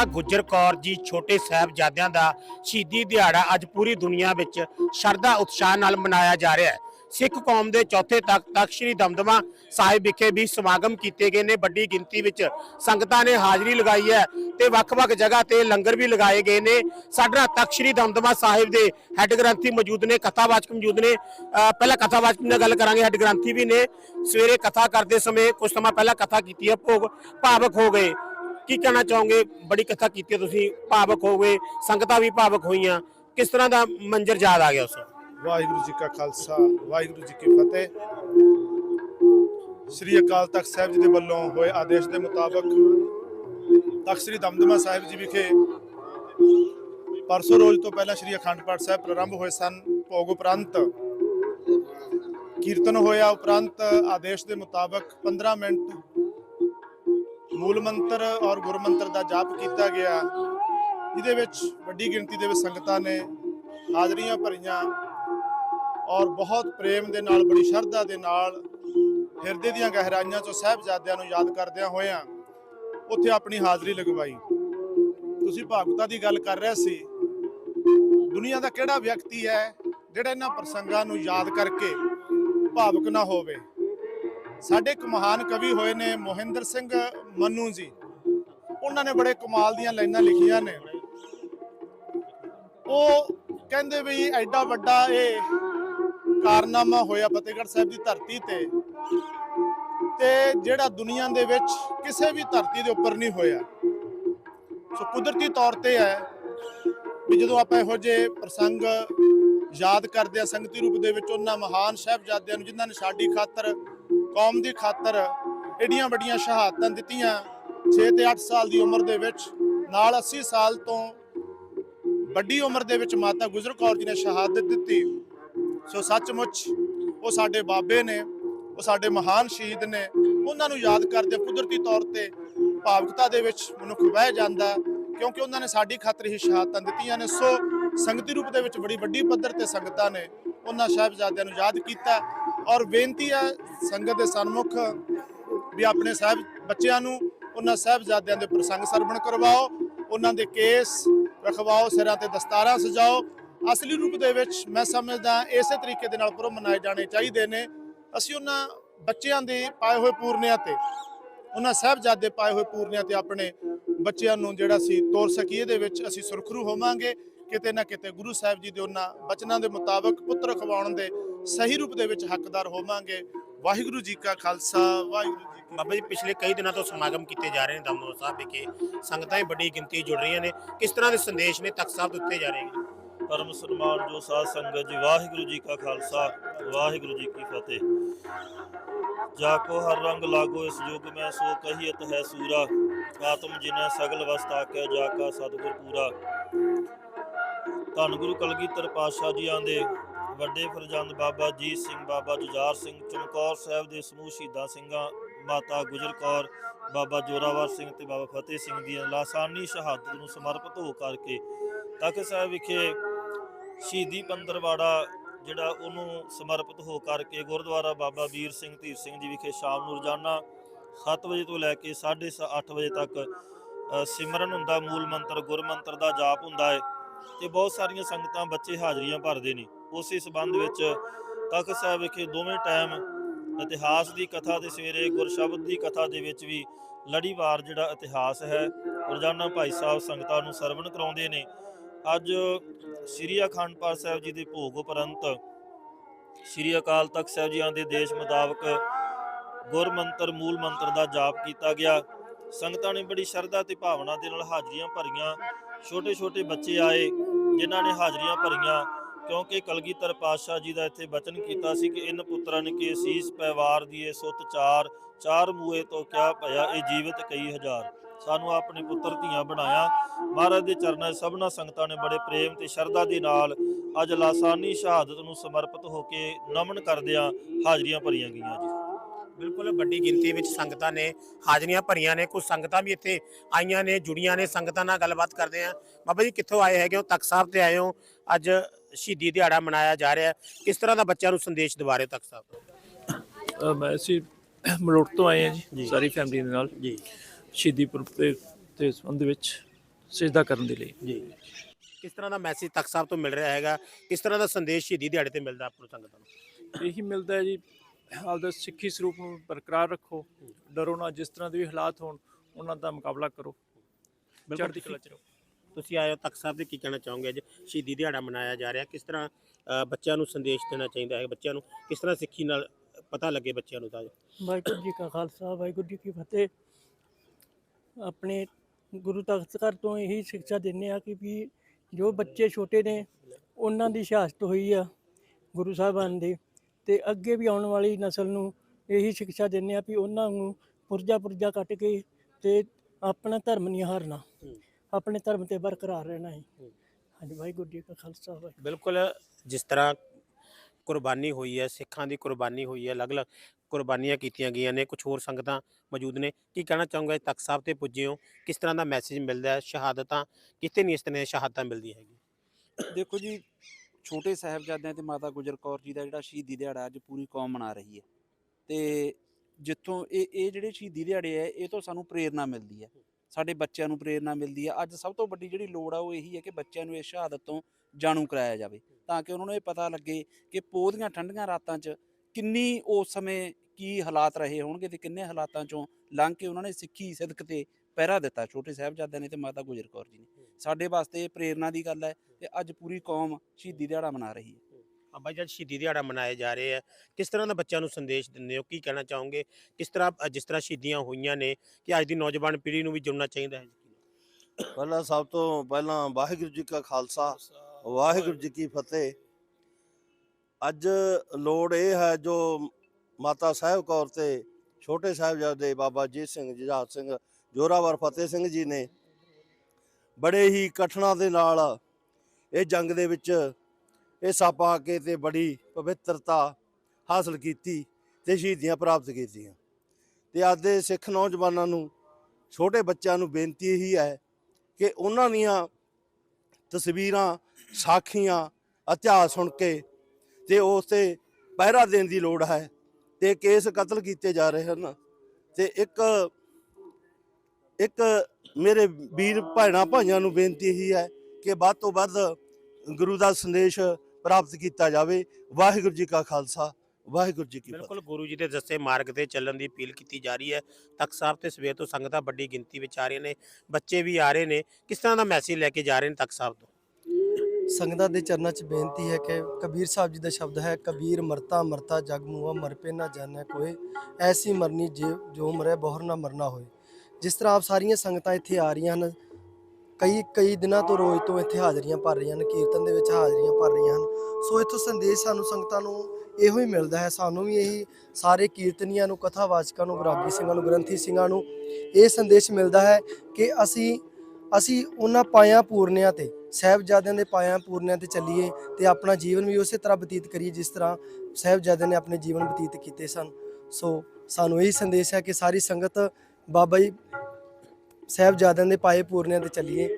ਮਾਤਾ ਗੁਜਰ ਕੌਰ ਜੀ ਛੋਟੇ ਸਾਹਿਬਜ਼ਾਦਿਆਂ ਦਾ ਸ਼ਹੀਦੀ ਦਿਹਾੜਾ ਅੱਜ ਪੂਰੀ ਦੁਨੀਆ ਵਿੱਚ ਸ਼ਰਧਾ, ਉਤਸ਼ਾਹ ਨਾਲ ਮਨਾਇਆ ਜਾ ਰਿਹਾ ਹੈ। ਸਿੱਖ ਕੌਮ ਦੇ ਚੌਥੇ ਤਖਤ ਤਖਤ ਸ੍ਰੀ ਦਮਦਮਾ ਸਾਹਿਬ ਵਿਖੇ ਵੀ ਸਮਾਗਮ ਕੀਤੇ ਗਏ ਨੇ। ਵੱਡੀ ਗਿਣਤੀ ਵਿੱਚ ਸੰਗਤਾਂ ਨੇ ਹਾਜ਼ਰੀ ਲਗਾਈ ਹੈ ਤੇ ਵੱਖ-ਵੱਖ ਜਗ੍ਹਾ ਤੇ ਲੰਗਰ ਵੀ ਲਗਾਏ ਗਏ ਨੇ। ਸਾਡਾ ਤਖਤ ਸ੍ਰੀ ਦਮਦਮਾ ਸਾਹਿਬ ਦੇ ਹੈੱਡ ਗ੍ਰੰਥੀ ਮੌਜੂਦ ਨੇ ਕਥਾਵਾਚਕ ਮੌਜੂਦ ਨੇ। ਅਹ ਪਹਿਲਾਂ ਕਥਾਵਾਚਕ ਨਾਲ ਗੱਲ ਕਰਾਂਗੇ, ਹੈੱਡ ਗ੍ਰੰਥੀ ਵੀ ਨੇ। ਸਵੇਰੇ ਕਥਾ ਕਰਦੇ ਸਮੇਂ ਕੁਝ ਸਮਾਂ ਪਹਿਲਾਂ ਕਥਾ ਕੀਤੀ ਹੈ ਭੋਗ ਭਾਵਕ ਹੋ ਗਏ। ਕੀ ਕਹਿਣਾ ਚਾਹੋਗੇ? ਬੜੀ ਕਥਾ ਕੀਤੀ ਤੁਸੀਂ, ਭਾਵਕ ਹੋ ਸੰਗਤਾਂ ਵੀ ਭਾਵਕ ਹੋਈਆਂ। ਕਿਸ ਤਰ੍ਹਾਂ ਦਾ ਮੰਜ਼ਰ ਯਾਦ ਆ ਗਿਆ ਉਸ ਵਾਹਿਗੁਰੂ ਜੀ ਕਾ ਖਾਲਸਾ, ਵਾਹਿਗੁਰੂ ਜੀ ਕੀ ਫਤਿਹ। ਸ੍ਰੀ ਅਕਾਲ ਤਖਤ ਸਾਹਿਬ ਜੀ ਦੇ ਵੱਲੋਂ ਹੋਏ ਆਦੇਸ਼ ਦੇ ਮੁਤਾਬਕ ਤਖਤ ਸ੍ਰੀ ਦਮਦਮਾ ਸਾਹਿਬ ਜੀ ਵਿਖੇ ਪਰਸੋਂ ਰੋਜ਼ ਤੋਂ ਪਹਿਲਾਂ ਸ੍ਰੀ ਅਖੰਡ ਪਾਠ ਸਾਹਿਬ ਪ੍ਰਾਰੰਭ ਹੋਏ ਸਨ। ਭੋਗ ਉਪਰੰਤ ਕੀਰਤਨ ਹੋਇਆ। ਉਪਰੰਤ ਆਦੇਸ਼ ਦੇ ਮੁਤਾਬਕ 15 ਮਿੰਟ ਮੂਲ ਮੰਤਰ ਔਰ ਗੁਰ ਮੰਤਰ ਦਾ ਜਾਪ ਕੀਤਾ ਗਿਆ। ਜਿਹਦੇ ਵਿੱਚ ਵੱਡੀ ਗਿਣਤੀ ਦੇ ਵਿੱਚ ਸੰਗਤਾਂ ਨੇ ਹਾਜ਼ਰੀਆਂ ਭਰੀਆਂ ਔਰ ਬਹੁਤ ਪ੍ਰੇਮ ਦੇ ਨਾਲ, ਬੜੀ ਸ਼ਰਧਾ ਦੇ ਨਾਲ ਹਿਰਦੇ ਦੀਆਂ ਗਹਿਰਾਈਆਂ ਚੋਂ ਸਾਹਿਬਜ਼ਾਦਿਆਂ ਨੂੰ ਯਾਦ ਕਰਦਿਆਂ ਹੋਇਆਂ ਉੱਥੇ ਆਪਣੀ ਹਾਜ਼ਰੀ ਲਗਵਾਈ। ਤੁਸੀਂ ਭਾਗਵਤਾ ਦੀ ਗੱਲ ਕਰ ਰਹੇ ਸੀ। ਦੁਨੀਆ ਦਾ ਕਿਹੜਾ ਵਿਅਕਤੀ ਹੈ ਜਿਹੜਾ ਇਹਨਾਂ ਪ੍ਰਸੰਗਾਂ ਨੂੰ ਯਾਦ ਕਰਕੇ ਭਾਵੁਕ ਨਾ ਹੋਵੇ? ਸਾਡੇ ਇੱਕ ਮਹਾਨ ਕਵੀ ਹੋਏ ਨੇ ਮੋਹਿੰਦਰ ਸਿੰਘ ਮੰਨੂ ਜੀ। ਉਹਨਾਂ ਨੇ ਬੜੇ ਕਮਾਲ ਦੀਆਂ ਲਾਈਨਾਂ ਲਿਖੀਆਂ ਨੇ। ਉਹ ਕਹਿੰਦੇ ਵੀ ਐਡਾ ਵੱਡਾ ਇਹ ਕਾਰਨਾਮਾ ਹੋਇਆ ਫਤਿਹਗੜ੍ਹ ਸਾਹਿਬ ਦੀ ਧਰਤੀ ਤੇ ਤੇ ਜਿਹੜਾ ਦੁਨੀਆ ਦੇ ਵਿੱਚ ਕਿਸੇ ਵੀ ਧਰਤੀ ਦੇ ਉੱਪਰ ਨਹੀਂ ਹੋਇਆ। ਸੋ ਕੁਦਰਤੀ ਤੌਰ ਤੇ ਹੈ ਵੀ ਜਦੋਂ ਆਪਾਂ ਇਹੋ ਜਿਹੇ ਪ੍ਰਸੰਗ ਯਾਦ ਕਰਦੇ ਆ, ਸੰਗਤੀ ਰੂਪ ਦੇ ਵਿੱਚ ਉਹਨਾਂ ਮਹਾਨ ਸਾਹਿਬਜ਼ਾਦਿਆਂ ਨੂੰ ਜਿਨ੍ਹਾਂ ਨੇ ਸਾਡੀ ਖਾਤਰ, ਕੌਮ ਦੀ ਖਾਤਰ ਏਡੀਆਂ ਵੱਡੀਆਂ ਸ਼ਹਾਦਤਾਂ ਦਿੱਤੀਆਂ 6 ਤੇ 8 ਸਾਲ ਦੀ ਉਮਰ ਦੇ ਵਿੱਚ, ਨਾਲ 80 ਸਾਲ ਤੋਂ ਵੱਡੀ ਉਮਰ ਦੇ ਵਿੱਚ ਮਾਤਾ ਗੁਜਰ ਕੌਰ ਜੀ ਨੇ ਸ਼ਹਾਦਤ ਦਿੱਤੀ। ਸੋ ਸੱਚਮੁੱਚ ਉਹ ਸਾਡੇ ਬਾਬੇ ਨੇ, ਉਹ ਸਾਡੇ ਮਹਾਨ ਸ਼ਹੀਦ ਨੇ, ਉਹਨਾਂ ਨੂੰ ਯਾਦ ਕਰਦੇ ਕੁਦਰਤੀ ਤੌਰ ਤੇ ਭਾਵਕਤਾ ਦੇ ਵਿੱਚ ਮਨੁੱਖ ਵਹਿ ਜਾਂਦਾ, ਕਿਉਂਕਿ ਉਹਨਾਂ ਨੇ ਸਾਡੀ ਖਾਤਰ ਹੀ ਸ਼ਹਾਦਤਾਂ ਦਿੱਤੀਆਂ ਨੇ। ਸੋ ਸੰਗਤੀ ਰੂਪ ਦੇ ਵਿੱਚ ਬੜੀ ਵੱਡੀ ਪੱਧਰ ਤੇ ਸੰਗਤਾਂ ਨੇ ਉਹਨਾਂ ਸਾਹਿਬਜ਼ਾਦਿਆਂ ਨੂੰ ਯਾਦ ਕੀਤਾ। ਔਰ ਬੇਨਤੀ ਹੈ ਸੰਗਤ ਦੇ ਸਨਮੁਖ ਵੀ ਆਪਣੇ ਸਾਹਿਬ ਬੱਚਿਆਂ ਨੂੰ ਉਹਨਾਂ ਸਾਹਿਬਜ਼ਾਦਿਆਂ ਦੇ ਪ੍ਰਸੰਗ ਸਰਵਣ ਕਰਵਾਓ, ਉਹਨਾਂ ਦੇ ਕੇਸ ਰਖਵਾਓ, ਸਿਰਾਂ ਤੇ ਦਸਤਾਰਾਂ ਸਜਾਓ। ਅਸਲੀ ਰੂਪ ਦੇ ਵਿੱਚ ਮੈਂ ਸਮਝਦਾ ਇਸੇ ਤਰੀਕੇ ਦੇ ਨਾਲ ਪੁਰਬ ਮਨਾਏ ਜਾਣੇ ਚਾਹੀਦੇ ਨੇ। ਅਸੀਂ ਉਹਨਾਂ ਬੱਚਿਆਂ ਦੇ ਪਾਏ ਹੋਏ ਪੂਰਨਿਆਂ ਤੇ, ਉਹਨਾਂ ਸਾਹਿਬਜ਼ਾਦੇ ਪਾਏ ਹੋਏ ਪੂਰਨਿਆਂ ਤੇ ਆਪਣੇ ਬੱਚਿਆਂ ਨੂੰ ਜਿਹੜਾ ਸੀ ਤੋਰ ਸਕੀਏ ਦੇ ਵਿੱਚ ਅਸੀਂ ਸੁਰਖਰੂ ਹੋਵਾਂਗੇ। ਕਿਤੇ ਨਾ ਕਿਤੇ ਗੁਰੂ ਸਾਹਿਬ ਜੀ ਦੇ ਉਹਨਾਂ ਬਚਨਾਂ ਦੇ ਮੁਤਾਬਕ ਪੁੱਤਰ ਖਵਾਉਣ ਦੇ ਸਹੀ ਰੂਪ ਦੇ ਵਿੱਚ ਹੱਕਦਾਰ ਹੋਵਾਂਗੇ। ਵਾਹਿਗੁਰੂ ਜੀ ਕਾ ਖਾਲਸਾ ਵਾਹਿਗੁਰੂ ਜੀ ਕੀ ਬਾਬਾ ਜੀ ਪਿਛਲੇ ਕਈ ਦਿਨਾਂ ਤੋਂ ਸਮਾਗਮ ਕੀਤੇ ਜਾ ਰਹੇ ਨੇ ਦਮਦਮਾ ਸਾਹਿਬ ਵਿਖੇ। ਸੰਗਤਾਂ ਹੀ ਵੱਡੀ ਗਿਣਤੀ ਜੁੜ ਰਹੀਆਂ ਨੇ। ਕਿਸ ਤਰ੍ਹਾਂ ਦੇ ਸੰਦੇਸ਼ ਨੇ ਤਖਤ ਸਾਹਿਬ ਦੇ ਉੱਤੇ ਜਾ ਰਹੇ ਨੇ? ਪਰਮ ਸਨਮਾਨ ਜੋ ਸਾਧ ਸੰਗਤ ਜੀ ਵਾਹਿਗੁਰੂ ਜੀ ਕਾ ਖਾਲਸਾ ਵਾਹਿਗੁਰੂ ਜੀ ਕੀ ਫਤਿਹ। ਜਾ ਕੋ ਹਰ ਰੰਗ ਲਾਗੋ ਇਸ ਯੁਗ ਮੈਂ ਸੋ ਕਹੀਤ ਹੈ ਸੂਰਾ। ਆਤਮ ਜਿਨੈ ਸਗਲ ਵਸਤਾ ਕੇ ਜਾ ਕਾ ਸਤਿਗੁਰ ਪੂਰਾ। ਧੰਨ ਗੁਰੂ ਕਲਗੀਧਰ ਪਾਤਸ਼ਾਹ ਜੀਆਂ ਦੇ ਵੱਡੇ ਫਰਜ਼ੰਦ ਬਾਬਾ ਜੀਤ ਸਿੰਘ, ਬਾਬਾ ਜੁਝਾਰ ਸਿੰਘ, ਚਮਕੌਰ ਸਾਹਿਬ ਦੇ ਸਮੂਹ ਸ਼ਹੀਦਾਂ ਸਿੰਘਾਂ, ਮਾਤਾ ਗੁਜਰ ਕੌਰ, ਬਾਬਾ ਜੋਰਾਵਰ ਸਿੰਘ ਤੇ ਬਾਬਾ ਫਤਿਹ ਸਿੰਘ ਦੀਆਂ ਲਾਸਾਨੀ ਸ਼ਹਾਦਤ ਨੂੰ ਸਮਰਪਿਤ ਹੋ ਕਰਕੇ ਤਖਤ ਸਾਹਿਬ ਵਿਖੇ ਸ਼ਹੀਦੀ ਪੰਦਰਵਾੜਾ ਜਿਹੜਾ ਉਹਨੂੰ ਸਮਰਪਿਤ ਹੋ ਕਰਕੇ ਗੁਰਦੁਆਰਾ ਬਾਬਾ ਵੀਰ ਸਿੰਘ, ਧੀਰ ਸਿੰਘ ਜੀ ਵਿਖੇ ਸ਼ਾਮ ਨੂੰ ਰੋਜ਼ਾਨਾ 7 ਵਜੇ ਤੋਂ ਲੈ ਕੇ 8:30 ਵਜੇ ਤੱਕ ਸਿਮਰਨ ਹੁੰਦਾ ਮੂਲ ਮੰਤਰ, ਗੁਰ ਮੰਤਰ ਦਾ ਜਾਪ ਹੁੰਦਾ ਹੈ ਤੇ ਬਹੁਤ ਸਾਰੀਆਂ ਸੰਗਤਾਂ ਬੱਚੇ ਹਾਜ਼ਰੀਆਂ ਭਰਦੇ ਨੇ। ਉਸੇ ਸਬੰਧ ਵਿੱਚ ਤਖਤ ਸਾਹਿਬ ਵਿਖੇ ਦੋਵੇਂ ਟਾਈਮ ਇਤਿਹਾਸ ਦੀ ਕਥਾ ਤੇ ਸਵੇਰੇ ਗੁਰਸ਼ਬਦ ਦੀ ਕਥਾ ਦੇ ਵਿੱਚ ਵੀ ਲੜੀਵਾਰ ਜਿਹੜਾ ਇਤਿਹਾਸ ਹੈ, ਰੋਜ਼ਾਨਾ ਭਾਈ ਸਾਹਿਬ ਸੰਗਤਾਂ ਨੂੰ ਸਰਵਣ ਕਰਾਉਂਦੇ ਨੇ। ਅੱਜ ਸ੍ਰੀ ਅਖੰਡ ਪਾਠ ਸਾਹਿਬ ਜੀ ਦੇ ਭੋਗ ਉਪਰੰਤ ਸ੍ਰੀ ਅਕਾਲ ਤਖਤ ਸਾਹਿਬ ਜੀਆਂ ਦੇ ਦੇਸ਼ ਮੁਤਾਬਕ ਗੁਰ ਮੰਤਰ ਮੂਲ ਮੰਤਰ ਦਾ ਜਾਪ ਕੀਤਾ ਗਿਆ। ਸੰਗਤਾਂ ਨੇ ਬੜੀ ਸ਼ਰਧਾ ਤੇ ਭਾਵਨਾ ਦੇ ਨਾਲ ਹਾਜ਼ਰੀਆਂ ਭਰੀਆਂ। ਛੋਟੇ ਛੋਟੇ ਬੱਚੇ ਆਏ, ਜਿਨ੍ਹਾਂ ਨੇ ਹਾਜ਼ਰੀਆਂ ਭਰੀਆਂ। ਕਿਉਂਕਿ ਕਲਗੀਧਰ ਪਾਤਸ਼ਾਹ ਜੀ ਦਾ ਇੱਥੇ ਬਚਨ ਕੀਤਾ ਸੀ ਕਿ ਇਨ ਪੁੱਤਰਾਂ ਨੇ ਕੇ ਸੀਸ ਪੈਵਾਰ ਦੀਏ ਸੁੱਤ ਚਾਰ ਚਾਰ ਮੂਏ ਤੋਂ ਕਿਆ ਭਇਆ ਇਹ ਜੀਵਤ ਕਈ ਹਜ਼ਾਰ। ਸਾਨੂੰ ਆਪਣੇ ਪੁੱਤਰ ਧੀਆਂ ਬਣਾਇਆ। ਮਹਾਰਾਜ ਦੇ ਚਰਨਾਂ 'ਚ ਸਭਨਾ ਸੰਗਤਾਂ ਨੇ ਬੜੇ ਪ੍ਰੇਮ ਤੇ ਸ਼ਰਧਾ ਦੇ ਨਾਲ ਅੱਜ ਲਾਸਾਨੀ ਸ਼ਹਾਦਤ ਨੂੰ ਸਮਰਪਿਤ ਹੋ ਕੇ ਨਮਨ ਕਰਦਿਆਂ ਹਾਜ਼ਰੀਆਂ ਭਰੀਆਂ ਗਈਆਂ ਜੀ। ਬਿਲਕੁਲ ਵੱਡੀ ਗਿਣਤੀ ਵਿੱਚ ਸੰਗਤਾਂ ਨੇ ਹਾਜ਼ਰੀਆਂ ਭਰੀਆਂ ਨੇ। ਕੁਝ ਸੰਗਤਾਂ ਵੀ ਇੱਥੇ ਆਈਆਂ ਨੇ, ਜੁੜੀਆਂ ਨੇ। ਸੰਗਤਾਂ ਨਾਲ ਗੱਲਬਾਤ ਕਰਦੇ ਆ ਬਾਬਾ ਜੀ, ਕਿੱਥੋਂ ਆਏ ਹੈਗੇ ਹੋ? ਤਖਤ ਸਾਹਿਬ ਤੇ ਆਏ ਹੋ। ਅੱਜ ਸ਼ਹੀਦੀ ਦਿਹਾੜਾ ਮਨਾਇਆ ਜਾ ਰਿਹਾ ਕਿਸ ਤਰ੍ਹਾਂ ਦਾ ਬੱਚਿਆਂ ਨੂੰ ਸੰਦੇਸ਼ ਦਿਵਾ ਰਹੇ ਹੋ ਤਖਤ ਸਾਹਿਬ? ਤੋਂ ਮੈਂ ਅਸੀਂ ਮਲੋਟ ਤੋਂ ਆਏ ਹਾਂ ਜੀ। ਸਾਰੀ ਫੈਮਿਲੀ ਦੇ ਨਾਲ। ਜੀ। ਸ਼ਹੀਦੀ ਪੁਰਬ ਦੇ ਦੇ ਸੰਬੰਧ ਵਿੱਚ ਸਜਦਾ ਕਰਨ ਦੇ ਲਈ। ਜੀ। ਕਿਸ ਤਰ੍ਹਾਂ ਦਾ ਮੈਸੇਜ ਤਖਤ ਸਾਹਿਬ ਤੋਂ ਮਿਲ ਰਿਹਾ ਹੈਗਾ? ਕਿਸ ਤਰ੍ਹਾਂ ਦਾ ਸੰਦੇਸ਼ ਸ਼ਹੀਦੀ ਦਿਹਾੜੇ ਤੇ ਮਿਲਦਾ ਆਪ ਨੂੰ ਸੰਗਤਾਂ ਨੂੰ? ਇਹੀ ਮਿਲਦਾ ਹੈ ਜੀ ਆਪਦਾ ਸਿੱਖੀ ਸਰੂਪ ਨੂੰ ਬਰਕਰਾਰ ਰੱਖੋ। ਡਰੋ ਨਾ ਜਿਸ ਤਰ੍ਹਾਂ ਦੇ ਵੀ ਹਾਲਾਤ ਹੋਣ ਉਹਨਾਂ ਦਾ ਮੁਕਾਬਲਾ ਕਰੋ। ਚੜ੍ਹਦੀ ਕਲਾ ਚ ਰਹੋ। ਤੁਸੀਂ ਆਏ ਹੋ ਤਖਤ ਸਾਹਿਬ ਤੇ ਕੀ ਕਹਿਣਾ ਚਾਹੋਗੇ? ਅੱਜ ਸ਼ਹੀਦੀ ਦਿਹਾੜਾ ਮਨਾਇਆ ਜਾ ਰਿਹਾ। ਕਿਸ ਤਰ੍ਹਾਂ ਅ, ਬੱਚਿਆਂ ਨੂੰ ਸੰਦੇਸ਼ ਦੇਣਾ ਚਾਹੀਦਾ ਹੈ? ਬੱਚਿਆਂ ਨੂੰ ਕਿਸ ਤਰ੍ਹਾਂ ਸਿੱਖੀ ਨਾਲ ਪਤਾ ਲੱਗੇ ਬੱਚਿਆਂ ਨੂੰ ਤਾਂ ਵਾਹਿਗੁਰੂ ਜੀ ਕਾ ਖਾਲਸਾ ਵਾਹਿਗੁਰੂ ਜੀ ਕੀ ਫਤਿਹ। ਆਪਣੇ ਗੁਰੂ ਤਖਤ ਘਰ ਤੋਂ ਇਹੀ ਸਿੱਖਿਆ ਦਿੰਦੇ ਆ ਕਿ ਵੀ ਜੋ ਬੱਚੇ ਛੋਟੇ ਨੇ ਉਹਨਾਂ ਦੀ ਸ਼ਹਾਦਤ ਹੋਈ ਆ ਗੁਰੂ ਸਾਹਿਬਾਨ ਦੇ ਤੇ ਅੱਗੇ ਵੀ ਆਉਣ ਵਾਲੀ ਨਸਲ ਨੂੰ ਇਹੀ ਸਿੱਖਿਆ ਦਿੰਦੇ ਆ ਵੀ ਉਹਨਾਂ ਨੂੰ ਪੁਰਜਾ ਪੁਰਜਾ ਕੱਟ ਕੇ ਤੇ ਆਪਣਾ ਧਰਮ ਨਹੀਂ ਹਾਰਨਾ ਹੂੰ। ਆਪਣੇ ਧਰਮ ਤੇ ਬਰਕਰਾਰ ਰਹਿਣਾ ਹੈ। ਹਾਂਜੀ ਵਾਹਿਗੁਰੂ ਜੀ ਕਾ ਖਾਲਸਾ ਵਾਹਿਗੁਰੂ ਬਿਲਕੁਲ ਜਿਸ ਤਰ੍ਹਾਂ ਕੁਰਬਾਨੀ ਹੋਈ ਹੈ ਸਿੱਖਾਂ ਦੀ ਕੁਰਬਾਨੀ ਹੋਈ ਹੈ ਅਲੱਗ-ਅਲੱਗ ਕੁਰਬਾਨੀਆਂ ਕੀਤੀਆਂ ਗਈਆਂ ਨੇ ਕੁਝ ਹੋਰ ਸੰਗਤਾਂ ਮੌਜੂਦ ਨੇ। ਕੀ ਕਹਿਣਾ ਚਾਹੋਗੇ ਤਖਤ ਸਾਹਿਬ ਤੇ ਪੁੱਜੇ ਹੋ ਕਿਸ ਤਰ੍ਹਾਂ ਦਾ ਮੈਸੇਜ ਮਿਲਦਾ ਹੈ? ਸ਼ਹਾਦਤਾਂ ਕਿਤੇ ਨਹੀਂ ਇਸ ਤਰ੍ਹਾਂ ਦੀਆਂ ਸ਼ਹਾਦਤਾਂ ਮਿਲਦੀਆਂ ਹੈਗੀ ਦੇਖੋ ਜੀ ਛੋਟੇ ਸਾਹਿਬਜ਼ਾਦਿਆਂ ਤੇ ਮਾਤਾ ਗੁਜਰ ਕੌਰ ਜੀ ਦਾ ਜਿਹੜਾ ਸ਼ਹੀਦੀ ਦਿਹਾੜਾ ਅੱਜ ਪੂਰੀ ਕੌਮ ਮਨਾ ਰਹੀ ਹੈ। ਤੇ ਜਿੱਥੋਂ ਇਹ ਇਹ ਜਿਹੜੇ ਸ਼ਹੀਦੀ ਦਿਹਾੜੇ ਹੈ ਇਹ ਤੋਂ ਸਾਨੂੰ ਪ੍ਰੇਰਣਾ ਮਿਲਦੀ ਹੈ। ਸਾਡੇ ਬੱਚਿਆਂ ਨੂੰ ਪ੍ਰੇਰਣਾ ਮਿਲਦੀ ਹੈ ਅੱਜ ਸਭ ਤੋਂ ਵੱਡੀ ਜਿਹੜੀ ਲੋੜ ਆ ਉਹ ਇਹੀ ਹੈ ਕਿ ਬੱਚਿਆਂ ਨੂੰ ਇਸ ਸ਼ਹਾਦਤ ਤੋਂ ਜਾਣੂ ਕਰਾਇਆ ਜਾਵੇ ਤਾਂ ਕਿ ਉਹਨਾਂ ਨੂੰ ਇਹ ਪਤਾ ਲੱਗੇ ਕਿ ਪੋਹ ਦੀਆਂ ਠੰਡੀਆਂ ਰਾਤਾਂ 'ਚ ਕਿੰਨੀ ਉਸ ਸਮੇਂ ਕੀ ਹਾਲਾਤ ਰਹੇ ਹੋਣਗੇ ਤੇ ਕਿੰਨੇ ਹਾਲਾਤਾਂ 'ਚੋਂ ਲੰਘ ਕੇ ਉਹਨਾਂ ਨੇ ਸਿੱਖੀ ਸਿਦਕ ਤੇ ਪਹਿਰਾ ਦਿੱਤਾ। ਛੋਟੇ ਸਾਹਿਬਜ਼ਾਦਿਆਂ ਨੇ ਤੇ ਮਾਤਾ ਗੁਜਰ ਕੌਰ ਜੀ ਨੇ। ਸਾਡੇ ਵਾਸਤੇ ਇਹ ਪ੍ਰੇਰਣਾ ਦੀ ਗੱਲ ਹੈ ਤੇ ਅੱਜ ਪੂਰੀ ਕੌਮ ਸ਼ਹੀਦੀ ਦਿਹਾੜਾ ਮਨਾ ਰਹੀ ਹੈ। ਬਾਬਾ ਜੀ ਅੱਜ ਸ਼ਹੀਦੀ ਦਿਹਾੜਾ ਮਨਾਏ ਜਾ ਰਹੇ ਹੈ ਕਿਸ ਤਰ੍ਹਾਂ ਦਾ ਬੱਚਿਆਂ ਨੂੰ ਸੰਦੇਸ਼ ਦਿੰਦੇ ਹੋ? ਕੀ ਕਹਿਣਾ ਚਾਹੋਗੇ? ਕਿਸ ਤਰ੍ਹਾਂ ਅ, ਜਿਸ ਤਰ੍ਹਾਂ ਸ਼ਹੀਦੀਆਂ ਹੋਈਆਂ ਨੇ ਕਿ ਅੱਜ ਦੀ ਨੌਜਵਾਨ ਪੀੜ੍ਹੀ ਨੂੰ ਵੀ ਜੁੜਨਾ ਚਾਹੀਦਾ ਹੈ? ਪਹਿਲਾਂ ਸਭ ਤੋਂ ਪਹਿਲਾਂ ਵਾਹਿਗੁਰੂ ਜੀ ਕਾ ਖਾਲਸਾ ਵਾਹਿਗੁਰੂ ਜੀ ਕੀ ਫਤਿਹ। ਅੱਜ ਲੋੜ ਇਹ ਹੈ ਜੋ ਮਾਤਾ ਸਾਹਿਬ ਕੌਰ ਤੇ ਛੋਟੇ ਸਾਹਿਬਜ਼ਾਦੇ ਬਾਬਾ ਜੀਤ ਸਿੰਘ ਜੁਝਾਰ ਸਿੰਘ ਜੋਰਾਵਰ ਫਤਿਹ ਸਿੰਘ ਜੀ ਨੇ ਬੜੇ ਹੀ ਕਠਨਾਂ ਦੇ ਨਾਲ ਇਹ ਜੰਗ ਦੇ ਵਿੱਚ ਹਿੱਸਾ ਪਾ ਕੇ ਤੇ ਬੜੀ ਪਵਿੱਤਰਤਾ ਹਾਸਲ ਕੀਤੀ ਤੇ ਸ਼ਹੀਦੀਆਂ ਪ੍ਰਾਪਤ ਕੀਤੀਆਂ। ਤੇ ਅੱਜ ਦੇ ਸਿੱਖ ਨੌਜਵਾਨਾਂ ਨੂੰ, ਛੋਟੇ ਬੱਚਿਆਂ ਨੂੰ ਬੇਨਤੀ ਇਹੀ ਹੈ ਕਿ ਉਹਨਾਂ ਦੀਆਂ ਤਸਵੀਰਾਂ, ਸਾਖੀਆਂ, ਇਤਿਹਾਸ ਸੁਣ ਕੇ ਤੇ ਉਸ ਤੇ ਪਹਿਰਾ ਦੇਣ ਦੀ ਲੋੜ ਹੈ ਤੇ ਕੇਸ ਕਤਲ ਕੀਤੇ ਜਾ ਰਹੇ ਹਨ। ਤੇ ਇੱਕ ਇੱਕ ਮੇਰੇ ਵੀਰ, ਭੈਣਾਂ, ਭਾਈਆਂ ਨੂੰ ਬੇਨਤੀ ਇਹੀ ਹੈ ਕਿ ਵੱਧ ਤੋਂ ਵੱਧ ਗੁਰੂ ਦਾ ਸੰਦੇਸ਼ ਪ੍ਰਾਪਤ ਕੀਤਾ ਜਾਵੇ। ਵਾਹਿਗੁਰੂ ਜੀ ਕਾ ਖਾਲਸਾ ਵਾਹਿਗੁਰੂ ਜੀ ਕੀ ਫਤਿਹ। ਬਿਲਕੁਲ ਗੁਰੂ ਜੀ ਦੇ ਦੱਸੇ ਮਾਰਗ ਤੇ ਚੱਲਣ ਦੀ ਅਪੀਲ ਕੀਤੀ ਜਾ ਰਹੀ ਹੈ। ਤਖਤ ਸਾਹਿਬ ਤੇ ਸਵੇਰ ਤੋਂ ਸੰਗਤਾਂ ਵੱਡੀ ਗਿਣਤੀ ਵਿੱਚ ਆ ਰਹੀਆਂ ਨੇ ਬੱਚੇ ਵੀ ਆ ਰਹੇ ਨੇ। ਕਿਸ ਤਰ੍ਹਾਂ ਦਾ ਮੈਸੇਜ ਲੈ ਕੇ ਜਾ ਰਹੇ ਨੇ ਤਖਤ ਸਾਹਿਬ ਤੋਂ? ਸੰਗਤਾਂ ਦੇ ਚਰਨਾਂ 'ਚ ਬੇਨਤੀ ਹੈ ਕਿ ਕਬੀਰ ਸਾਹਿਬ ਜੀ ਦਾ ਸ਼ਬਦ ਹੈ ਕਬੀਰ ਮਰਤਾ ਮਰਤਾ ਜਗ ਮੂਆ ਮਰ ਪੇ ਨਾ ਜਾਣੈ ਕੋਏ। ਐਸੀ ਮਰਨੀ ਜੇ ਜੋ ਮਰੇ ਬਹੁਰ ਨਾ ਮਰਨਾ ਹੋਏ। ਜਿਸ ਤਰ੍ਹਾਂ ਆਪ ਸਾਰੀਆਂ ਸੰਗਤਾਂ ਇੱਥੇ ਆ ਰਹੀਆਂ ਹਨ ਕਈ ਕਈ ਦਿਨਾਂ ਤੋਂ ਰੋਜ਼ ਤੋਂ ਇੱਥੇ ਹਾਜ਼ਰੀਆਂ ਭਰ ਰਹੀਆਂ ਹਨ, ਕੀਰਤਨ ਦੇ ਵਿੱਚ ਹਾਜ਼ਰੀਆਂ ਭਰ ਰਹੀਆਂ ਹਨ। ਸੋ ਇੱਥੋਂ ਸੰਦੇਸ਼ ਸਾਨੂੰ ਸੰਗਤਾਂ ਨੂੰ ਇਹੋ ਹੀ ਮਿਲਦਾ ਹੈ, ਸਾਨੂੰ ਵੀ ਇਹੀ ਸਾਰੇ ਕੀਰਤਨੀਆਂ ਨੂੰ, ਕਥਾਵਾਚਕਾਂ ਨੂੰ ਵਿਰਾਗੀ ਸਿੰਘਾਂ ਨੂੰ, ਗ੍ਰੰਥੀ ਸਿੰਘਾਂ ਨੂੰ ਇਹ ਸੰਦੇਸ਼ ਮਿਲਦਾ ਹੈ ਕਿ ਅਸੀਂ ਅਸੀਂ ਉਹਨਾਂ ਪਾਇਆਂ ਪੂਰਨਿਆਂ ਤੇ, ਸਾਹਿਬਜ਼ਾਦਿਆਂ ਦੇ ਪਾਇਆਂ ਪੂਰਨਿਆਂ ਤੇ ਚੱਲੀਏ ਤੇ ਆਪਣਾ ਜੀਵਨ ਵੀ ਉਸੇ ਤਰ੍ਹਾਂ ਬਤੀਤ ਕਰੀਏ ਜਿਸ ਤਰ੍ਹਾਂ ਸਾਹਿਬਜ਼ਾਦਿਆਂ ਨੇ ਆਪਣੇ ਜੀਵਨ ਬਤੀਤ ਕੀਤੇ ਸਨ। ਸੋ ਸਾਨੂੰ ਇਹੀ ਸੰਦੇਸ਼ ਹੈ ਕਿ ਸਾਰੀ ਸੰਗਤ ਬਾਬਾ ਜੀ ਸਾਹਿਬਜ਼ਾਦਿਆਂ ਦੇ ਪਾਏ ਪੂਰਨਿਆਂ ਤੇ ਚੱਲੀਏ।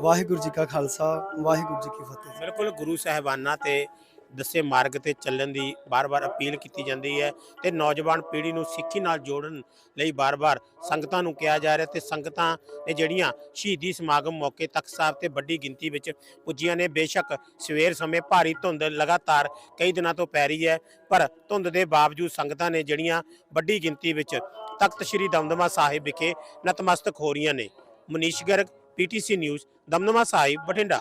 ਵਾਹਿਗੁਰੂ ਜੀ ਕਾ ਖਾਲਸਾ, ਵਾਹਿਗੁਰੂ ਜੀ ਕੀ ਫਤਿਹ। ਬਿਲਕੁਲ ਗੁਰੂ ਸਾਹਿਬਾਨਾਂ ਤੇ ਦੱਸੇ ਮਾਰਗ ਤੇ ਚੱਲਣ ਦੀ ਬਾਰ-ਬਾਰ ਅਪੀਲ ਕੀਤੀ ਜਾਂਦੀ ਹੈ ਤੇ ਨੌਜਵਾਨ ਪੀੜ੍ਹੀ ਨੂੰ ਸਿੱਖੀ ਨਾਲ ਜੋੜਨ ਲਈ ਬਾਰ-ਬਾਰ ਸੰਗਤਾਂ ਨੂੰ ਕਿਹਾ ਜਾ ਰਿਹਾ ਤੇ ਸੰਗਤਾਂ ਨੇ ਜਿਹੜੀਆਂ ਸ਼ਹੀਦੀ ਸਮਾਗਮ ਮੌਕੇ ਤਖਤ ਸਾਹਿਬ ਤੇ ਵੱਡੀ ਗਿਣਤੀ ਵਿੱਚ ਪੁੱਜੀਆਂ ਨੇ, ਬੇਸ਼ੱਕ ਸਵੇਰ ਸਮੇਂ ਭਾਰੀ ਧੁੰਦ ਲਗਾਤਾਰ ਕਈ ਦਿਨਾਂ ਤੋਂ ਪੈ ਰਹੀ ਹੈ, ਪਰ ਧੁੰਦ ਦੇ ਬਾਵਜੂਦ ਸੰਗਤਾਂ ਨੇ ਜਿਹੜੀਆਂ ਵੱਡੀ ਗਿਣਤੀ ਵਿੱਚ ਤਖਤ ਸ੍ਰੀ ਦਮਦਮਾ ਸਾਹਿਬ ਵਿਖੇ ਨਤਮਸਤਕ ਹੋ ਰਹੀਆਂ ਨੇ। Manish Garg PTC news, Damdama Sahib, Bathinda.